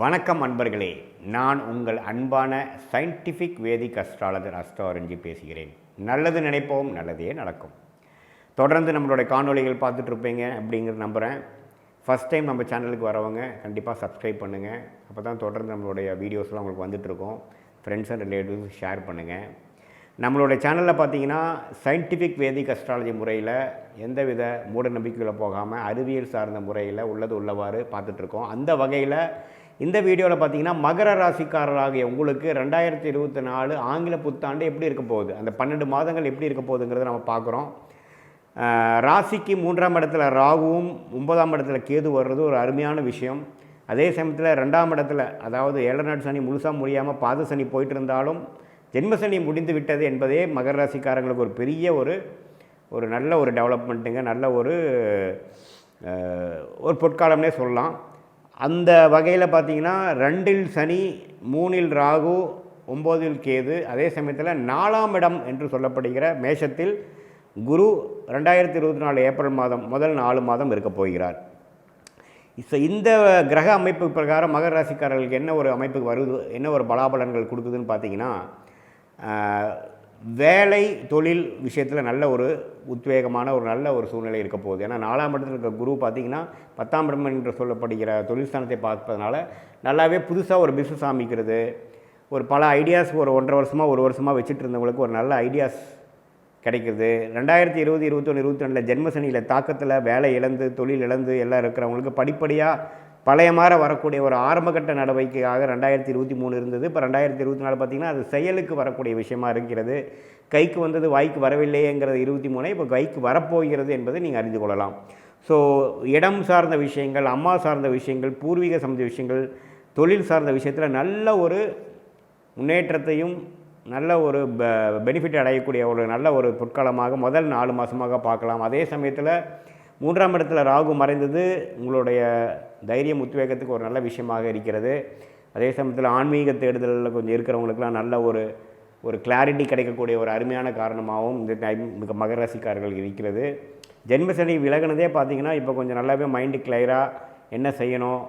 வணக்கம் அன்பர்களே. நான் உங்கள் அன்பான சயின்டிஃபிக் வேதிக் அஸ்ட்ராலஜர் அஸ்ட்ராரஞ்சி பேசுகிறேன். நல்லது நினைப்போம் நல்லதே நடக்கும். தொடர்ந்து நம்மளுடைய காணொளிகள் பார்த்துட்டு இருப்பீங்க நம்புகிறேன் ஃபஸ்ட் டைம் நம்ம சேனலுக்கு வரவங்க கண்டிப்பாக சப்ஸ்கிரைப் பண்ணுங்கள் அப்போ தான் தொடர்ந்து நம்மளுடைய வீடியோஸ்லாம் உங்களுக்கு வந்துட்டுருக்கோம் ஃப்ரெண்ட்ஸ் அண்ட் ரிலேட்டிவ்ஸ் ஷேர் பண்ணுங்கள் நம்மளுடைய சேனலில் பார்த்தீங்கன்னா சயின்டிஃபிக் வேதிக் அஸ்ட்ராலஜி முறையில் எந்தவித மூட நம்பிக்கையில் போகாமல் அறிவியல் சார்ந்த முறையில் உள்ளது உள்ளவாறு பார்த்துட்ருக்கோம் அந்த வகையில் இந்த வீடியோவில் பார்த்தீங்கன்னா மகர ராசிக்காரராகிய உங்களுக்கு ரெண்டாயிரத்தி இருபத்தி நாலு ஆங்கில புத்தாண்டு எப்படி இருக்க போகுது? அந்த பன்னெண்டு மாதங்கள் எப்படி இருக்க போகுதுங்கிறத நம்ம பார்க்குறோம் ராசிக்கு மூன்றாம் இடத்துல ராகுவும் ஒன்பதாம் இடத்துல கேது வர்றது ஒரு அருமையான விஷயம். அதே சமயத்தில் ரெண்டாம் இடத்துல அதாவது ஏழநாடு சனி முழுசாக முடியாமல் பாத சனி போயிட்டு இருந்தாலும் ஜென்ம சனி முடிந்து விட்டது என்பதே மகர ராசிக்காரங்களுக்கு ஒரு பெரிய ஒரு ஒரு நல்ல ஒரு டெவலப்மெண்ட்டுங்க நல்ல ஒரு ஒரு பொற்காலம்னே சொல்லலாம். அந்த வகையில் பார்த்தீங்கன்னா ரெண்டில் சனி மூணில் ராகு ஒம்போதில் கேது அதே சமயத்தில் நாலாம் இடம் என்று சொல்லப்படுகிற மேஷத்தில் குரு ரெண்டாயிரத்தி இருபத்தி நாலு ஏப்ரல் மாதம் முதல் நாலு மாதம் இருக்க போகிறார். ஸோ இந்த கிரக அமைப்பு பிரகாரம் மகர ராசிக்காரர்களுக்கு என்ன ஒரு அமைப்புக்கு வருது என்ன ஒரு பலாபலன்கள் கொடுக்குதுன்னு பார்த்தீங்கன்னா வேலை தொழில் விஷயத்தில் நல்ல ஒரு உத்வேகமான ஒரு நல்ல ஒரு சூழ்நிலை இருக்க போகுது. ஏன்னா நாலாம் இடத்துல இருக்க குரு பார்த்திங்கன்னா பத்தாம் இடம் என்று சொல்லப்படுகிற தொழில்ஸ்தானத்தை பார்ப்பதனால நல்லாவே புதுசாக ஒரு பிஸ்னஸ் ஆமிக்கிறது ஒரு பல ஐடியாஸ் ஒரு ஒன்றரை வருஷமாக ஒரு வருஷமாக வச்சுட்டு இருந்தவங்களுக்கு ஒரு நல்ல ஐடியாஸ் கிடைக்கிறது. ரெண்டாயிரத்தி இருபது இருபத்தொன்று இருபத்தி ரெண்டில் ஜென்மசனியில் தாக்கத்தில் வேலை இழந்து தொழில் இழந்து எல்லாம் இருக்கிறவங்களுக்கு படிப்படியாக பழைய மாற வரக்கூடிய ஒரு ஆரம்பகட்ட நடவடிக்கையாக ரெண்டாயிரத்தி இருபத்தி மூணு இருந்தது. இப்போ ரெண்டாயிரத்தி இருபத்தி நாலு பார்த்திங்கன்னா அது செயலுக்கு வரக்கூடிய விஷயமா இருக்கிறது. கைக்கு வந்தது வாய்க்கு வரவில்லையேங்கிறது இருபத்தி மூணு. இப்போ கைக்கு வரப்போகிறது என்பதை நீங்கள் அறிந்து கொள்ளலாம். ஸோ இடம் சார்ந்த விஷயங்கள் அம்மா சார்ந்த விஷயங்கள் பூர்வீக சம்மந்த விஷயங்கள் தொழில் சார்ந்த விஷயத்தில் நல்ல ஒரு முன்னேற்றத்தையும் நல்ல ஒரு பெனிஃபிட் அடையக்கூடிய ஒரு நல்ல ஒரு பொற்காலமாக முதல் நாலு மாதமாக பார்க்கலாம். அதே சமயத்தில் மூன்றாம் இடத்துல ராகு மறைந்தது. உங்களுடைய தைரியம் உத்வேகத்துக்கு ஒரு நல்ல விஷயமாக இருக்கிறது. அதே சமயத்தில் ஆன்மீக தேடுதலில் கொஞ்சம் இருக்கிறவங்களுக்குலாம் நல்ல ஒரு ஒரு கிளாரிட்டி கிடைக்கக்கூடிய ஒரு அருமையான காரணமாகவும் இந்த டைம் மிக மகர ராசிக்காரர்கள் இருக்கிறது. ஜென்மசனி விலகினதே பார்த்தீங்கன்னா இப்போ கொஞ்சம் நல்லாவே மைண்டு கிளியராக என்ன செய்யணும்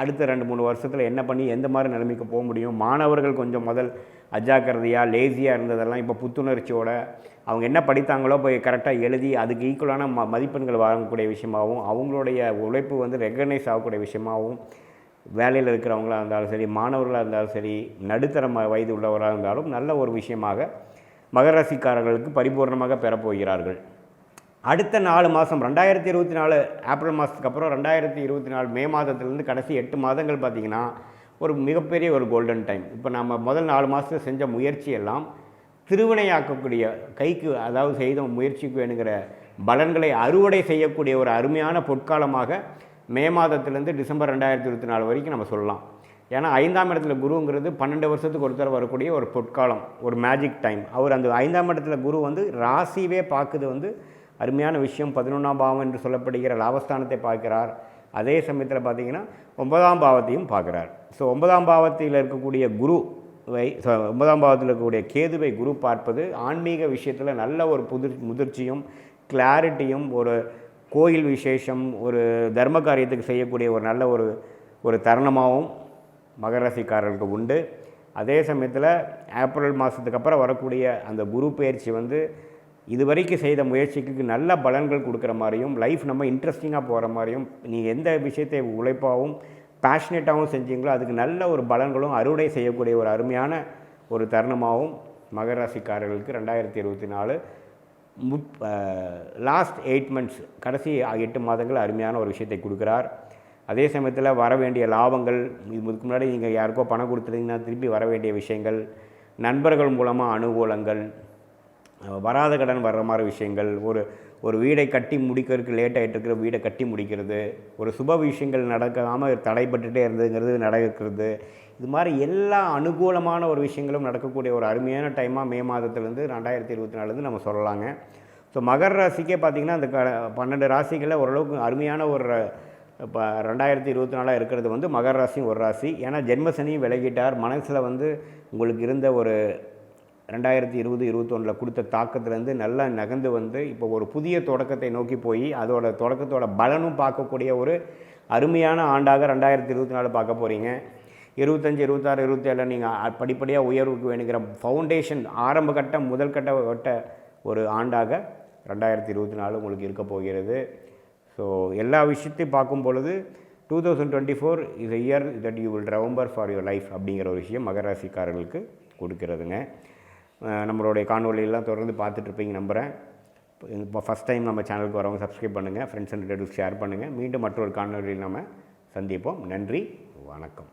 அடுத்த ரெண்டு மூணு வருஷத்தில் என்ன பண்ணி எந்த மாதிரி நிலைமைக்கு போக முடியும்? மாணவர்கள் கொஞ்சம் முதல் அஜாக்கிரதையாக லேசியாக இருந்ததெல்லாம் இப்போ புத்துணர்ச்சியோட அவங்க என்ன படித்தாங்களோ போய் கரெக்டாக எழுதி அதுக்கு ஈக்குவலான ம மதிப்பெண்கள் வாங்கக்கூடிய விஷயமாகவும் அவங்களுடைய உழைப்பு வந்து ரெக்கக்னைஸ் ஆகக்கூடிய விஷயமாகவும் வேலையில் இருக்கிறவங்களாக இருந்தாலும் சரி மாணவர்களாக இருந்தாலும் சரி நடுத்தர ம- வயது உள்ளவராக இருந்தாலும் நல்ல ஒரு விஷயமாக மகராசிக்காரர்களுக்கு பரிபூர்ணமாக பெறப்போகிறார்கள் அடுத்த நாலு மாதம் ரெண்டாயிரத்தி இருபத்தி நாலு ஏப்ரல் மாதத்துக்கு அப்புறம் ரெண்டாயிரத்தி இருபத்தி நாலு மே மாதத்துலேருந்து கடைசி எட்டு மாதங்கள் பார்த்திங்கன்னா ஒரு மிகப்பெரிய ஒரு கோல்டன் டைம் இப்போ நம்ம முதல் நாலு மாதத்தில் செஞ்ச முயற்சி எல்லாம் திருவினையாக்கக்கூடிய கைக்கு அதாவது செய்த முயற்சிக்கு வேணுங்கிற பலன்களை அறுவடை செய்யக்கூடிய ஒரு அருமையான பொற்காலமாக மே மாதத்துலேருந்து டிசம்பர் ரெண்டாயிரத்தி இருபத்தி நாலு வரைக்கும் நம்ம சொல்லலாம். ஏன்னா ஐந்தாம் இடத்துல குருங்கிறது பன்னெண்டு வருஷத்துக்கு ஒரு தடவை வரக்கூடிய ஒரு பொற்காலம் ஒரு மேஜிக் டைம் அவர் அந்த ஐந்தாம் இடத்துல குரு வந்து ராசிவே பார்க்குது வந்து அருமையான விஷயம் பதினொன்றாம் பாவம் என்று சொல்லப்படுகிற லாபஸ்தானத்தை பார்க்கிறார். அதே சமயத்தில் பார்த்தீங்கன்னா ஒன்பதாம் பாவத்தையும் பார்க்குறார். ஸோ ஒன்பதாம் பாவத்தில் இருக்கக்கூடிய குரு வை ஒன்பதாம் பாவத்தில் இருக்கக்கூடிய கேதுவை குரு பார்ப்பது ஆன்மீக விஷயத்தில் நல்ல ஒரு புதிர் முதிர்ச்சியும் கிளாரிட்டியும் ஒரு கோயில் விசேஷம் ஒரு தர்ம காரியத்துக்கு செய்யக்கூடிய ஒரு நல்ல ஒரு ஒரு தருணமாகவும் மகரராசிக்காரர்களுக்கு உண்டு. அதே சமயத்தில் ஏப்ரல் மாதத்துக்கு அப்புறம் வரக்கூடிய அந்த குரு பயிற்சி வந்து இதுவரைக்கும் செய்த முயற்சிக்கு நல்ல பலன்கள் கொடுக்குற மாதிரியும் லைஃப் நம்ம இன்ட்ரெஸ்டிங்காக போகிற மாதிரியும் நீ எந்த விஷயத்தை உழைப்பாகவும் பேஷனேட்டாகவும் செஞ்சீங்களோ அதுக்கு நல்ல ஒரு பலன்களும் அறுவடை செய்யக்கூடிய ஒரு அருமையான ஒரு தருணமாகவும் மகர ராசிக்காரர்களுக்கு ரெண்டாயிரத்தி இருபத்தி நாலு முப் லாஸ்ட் எயிட் மந்த்ஸ் கடைசி எட்டு மாதங்கள் அருமையான ஒரு விஷயத்தை கொடுக்குறார். அதே சமயத்தில் வர வேண்டிய லாபங்கள் இதுக்கு முன்னாடி நீங்கள் யாருக்கோ பணம் கொடுத்துருந்தீங்கன்னா திருப்பி வர வேண்டிய விஷயங்கள் நண்பர்கள் மூலமாக அனுகூலங்கள் வராத கடன் வர்ற மாதிரி விஷயங்கள் ஒரு ஒரு வீடை கட்டி முடிக்கிறதுக்கு லேட் ஆகிட்டு இருக்கிற வீடை கட்டி முடிக்கிறது ஒரு சுப விஷயங்கள் நடக்காமல் தடைப்பட்டுட்டே இருந்ததுங்கிறது நடக்கிறது. இது மாதிரி எல்லா அனுகூலமான ஒரு விஷயங்களும் நடக்கக்கூடிய ஒரு அருமையான டைமாக மே மாதத்துலேருந்து ரெண்டாயிரத்தி இருபத்தி நாலுலேருந்து நம்ம சொல்லலாங்க. ஸோ மகர ராசிக்கே பார்த்திங்கன்னா அந்த க பன்னெண்டு ராசிகளில் ஓரளவுக்கு அருமையான ஒரு இப்போ ரெண்டாயிரத்தி இருபத்தி நாலாக இருக்கிறது வந்து மகர ராசியும் ஒரு ராசி. ஏன்னா ஜென்மசனியும் விலகிட்டார். மனசில் வந்து உங்களுக்கு இருந்த ஒரு ரெண்டாயிரத்தி இருபது இருபத்தொன்னில் கொடுத்த தாக்கத்துலேருந்து நல்லா நகர்ந்து வந்து இப்போ ஒரு புதிய தொடக்கத்தை நோக்கி போய் அதோட தொடக்கத்தோட பலனும் பார்க்கக்கூடிய ஒரு அருமையான ஆண்டாக ரெண்டாயிரத்தி இருபத்தி நாலு பார்க்க போகிறீங்க இருபத்தஞ்சி இருபத்தாறு இருபத்தேழில் நீங்கள் படிப்படியாக உயர்வுக்கு வேணுங்கிற ஃபவுண்டேஷன் ஆரம்ப கட்ட முதல் கட்ட வட்ட ஒரு ஆண்டாக ரெண்டாயிரத்தி இருபத்தி நாலு உங்களுக்கு இருக்க போகிறது. ஸோ எல்லா விஷயத்தையும் பார்க்கும் பொழுது two thousand twenty four is year that you will remember for your life அப்படிங்கிற ஒரு விஷயம் மகராசிக்காரர்களுக்கு கொடுக்கிறதுங்க. நம்மளுடைய காணொலியெல்லாம் தொடர்ந்து பார்த்துட்ருப்பீங்க நம்புகிறேன் இப்போ ஃபஸ்ட் டைம் நம்ம சேனலுக்கு வரவங்க சப்ஸ்கிரைப் பண்ணுங்கள் ஃப்ரெண்ட்ஸ் அண்ட் ரிலேட்டிவ்ஸ் ஷேர் பண்ணுங்கள் மீண்டும் மற்றொரு காணொலியில் நம்ம சந்திப்போம். நன்றி வணக்கம்.